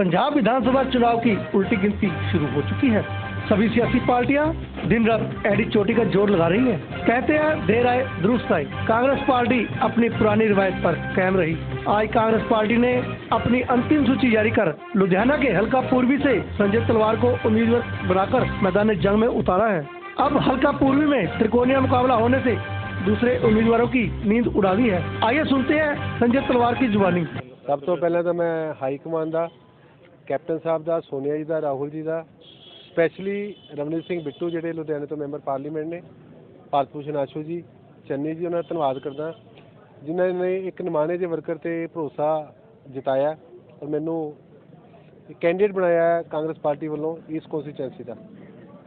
पंजाब विधानसभा चुनाव की उल्टी गिनती शुरू हो चुकी है। सभी सियासी पार्टियाँ दिन रात एडी चोटी का ज़ोर लगा रही हैं। कहते हैं, देर आए, दुरुस्त आए। कांग्रेस पार्टी अपनी पुरानी रिवायत पर कायम रही। आज कांग्रेस पार्टी ने अपनी अंतिम सूची जारी कर लुधियाना के हल्का पूर्वी से संजय तलवार को उम्मीदवार बनाकर मैदान जंग में उतारा है। अब हल्का पूर्वी में त्रिकोणीय मुकाबला होने ऐसी दूसरे उम्मीदवारों की नींद उड़ा दी है। आइए सुनते हैं संजय तलवार की जुबानी। सब तो पहले तो मैं हाईकमान का ਕੈਪਟਨ ਸਾਹਿਬ ਦਾ, ਸੋਨੀਆ ਜੀ ਦਾ, ਰਾਹੁਲ ਜੀ ਦਾ ਸਪੈਸ਼ਲੀ ਰਮਨੀਤ ਸਿੰਘ ਬਿੱਟੂ ਜਿਹੜੇ ਲੁਧਿਆਣੇ ਤੋਂ ਮੈਂਬਰ ਪਾਰਲੀਮੈਂਟ ਨੇ ਭਾਰਤ ਭੂਸ਼ਣ ਆਸ਼ੂ ਜੀ, ਚੰਨੀ ਜੀ, ਉਹਨਾਂ ਦਾ ਧੰਨਵਾਦ ਕਰਦਾ। ਜਿਨ੍ਹਾਂ ਨੇ ਇੱਕ ਨਿਮਾਣੇ ਦੇ ਵਰਕਰ ਤੇ ਭਰੋਸਾ ਜਤਾਇਆ ਔਰ ਮੈਨੂੰ ਕੈਂਡੀਡੇਟ ਬਣਾਇਆ ਕਾਂਗਰਸ ਪਾਰਟੀ ਵੱਲੋਂ ਇਸ ਕੌਂਸਟੀਚੁਐਂਸੀ ਦਾ।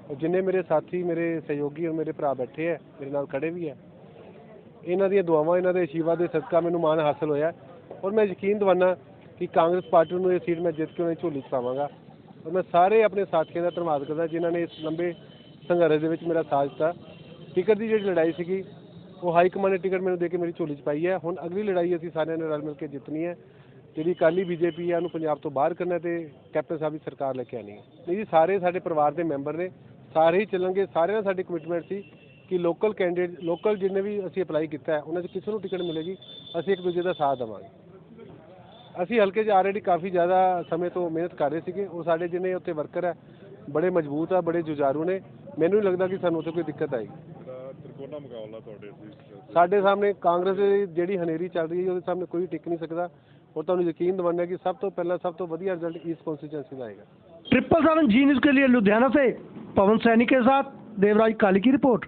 ਔਰ ਜਿੰਨੇ ਮੇਰੇ ਸਾਥੀ, ਮੇਰੇ ਸਹਿਯੋਗੀ ਔਰ ਮੇਰੇ ਭਰਾ ਬੈਠੇ ਹੈ, ਮੇਰੇ ਨਾਲ ਖੜੇ ਵੀ ਹੈ, ਇਹਨਾਂ ਦੀਆਂ ਦੁਆਵਾਂ, ਇਹਨਾਂ ਦੇ ਅਸ਼ੀਰਵਾਦ ਦੇ ਸਦਕਾ ਮੈਨੂੰ ਮਾਣ ਹਾਸਲ ਹੋਇਆ ਔਰ ਮੈਂ ਯਕੀਨ ਦਿਵਾਨਾ ਕਿ ਕਾਂਗਰਸ ਪਾਰਟੀ ਨੂੰ ਇਹ ਸੀਟ ਮੈਂ ਜਿੱਤ ਕੇ ਉਹਨਾਂ ਦੀ ਝੋਲੀ 'ਚ ਪਾਵਾਂਗਾ। ਔਰ ਮੈਂ ਸਾਰੇ ਆਪਣੇ ਸਾਥੀਆਂ ਦਾ ਧੰਨਵਾਦ ਕਰਦਾ ਜਿਨ੍ਹਾਂ ਨੇ ਇਸ ਲੰਬੇ ਸੰਘਰਸ਼ ਦੇ ਵਿੱਚ ਮੇਰਾ ਸਾਥ ਦਿੱਤਾ। ਟਿਕਟ ਦੀ ਜਿਹੜੀ ਲੜਾਈ ਸੀਗੀ, ਉਹ ਹਾਈ ਕਮਾਂਡ ਨੇ ਟਿਕਟ ਮੈਨੂੰ ਦੇ ਕੇ ਮੇਰੀ ਝੋਲੀ 'ਚ ਪਾਈ ਹੈ। ਹੁਣ ਅਗਲੀ ਲੜਾਈ ਅਸੀਂ ਸਾਰਿਆਂ ਨੇ ਰਲ ਮਿਲ ਕੇ ਜਿੱਤਣੀ ਹੈ, ਜਿਹੜੀ ਅਕਾਲੀ ਬੀਜੇਪੀ ਆ ਉਹਨੂੰ ਪੰਜਾਬ ਤੋਂ ਬਾਹਰ ਕਰਨਾ ਤੇ ਕੈਪਟਨ ਸਾਹਿਬ ਦੀ ਸਰਕਾਰ ਲੈ ਕੇ ਆਣੀ ਹੈ। ਨਹੀਂ ਜੀ, ਸਾਰੇ ਸਾਡੇ ਪਰਿਵਾਰ ਦੇ ਮੈਂਬਰ ਨੇ, ਸਾਰੇ ਹੀ ਚੱਲਣਗੇ, ਸਾਰਿਆਂ ਦਾ ਸਾਡੀ ਕਮਿਟਮੈਂਟ ਸੀ ਕਿ ਲੋਕਲ ਕੈਂਡੀਡੇਟ ਲੋਕਲ ਜਿੰਨੇ ਵੀ ਅਸੀਂ ਅਪਲਾਈ ਕੀਤਾ ਹੈ, ਉਹਨਾਂ 'ਚ ਕਿਸੇ ਨੂੰ ਟਿਕਟ ਮਿਲੇਗੀ, ਅਸੀਂ ਇੱਕ ਦੂਜੇ ਦਾ ਸਾਥ ਦੇਵਾਂਗੇ। ਅਸੀਂ ਹਲਕੇ 'ਚ ਆਲਰੇਡੀ ਕਾਫੀ ਜ਼ਿਆਦਾ ਸਮੇਂ ਤੋਂ ਮਿਹਨਤ ਕਰ ਰਹੇ ਸੀਗੇ ਉਹ ਸਾਡੇ ਜਿੰਨੇ ਉੱਥੇ ਵਰਕਰ ਹੈ ਬੜੇ ਮਜ਼ਬੂਤ ਆ ਬੜੇ ਜੁਝਾਰੂ ਨੇ ਮੈਨੂੰ ਨਹੀਂ ਲੱਗਦਾ ਕਿ ਸਾਨੂੰ ਉੱਥੇ ਕੋਈ ਦਿੱਕਤ ਆਏਗੀ ਜਿਹੜਾ ਤ੍ਰਿਕੋਣਾ ਮੁਕਾਬਲਾ ਤੁਹਾਡੇ ਸੀ ਸਾਡੇ ਸਾਹਮਣੇ ਕਾਂਗਰਸ ਦੀ ਜਿਹੜੀ ਹਨੇਰੀ ਚੱਲ ਰਹੀ ਹੈ ਉਹਦੇ ਸਾਹਮਣੇ ਕੋਈ ਟਿਕ ਨਹੀਂ ਸਕਦਾ ਔਰ ਤੁਹਾਨੂੰ ਯਕੀਨ ਦਿਵਾਉਂਦਾ ਕਿ ਸਭ ਤੋਂ ਪਹਿਲਾਂ ਸਭ ਤੋਂ ਵਧੀਆ ਰਿਜ਼ਲਟ ਇਸ ਕੌਂਸਟੀਚੁਐਂਸੀ ਦਾ ਆਏਗਾ ट्रिपल सेवन जी न्यूज के लिए लुधियाना से पवन सैनी के साथ देवराज काली की रिपोर्ट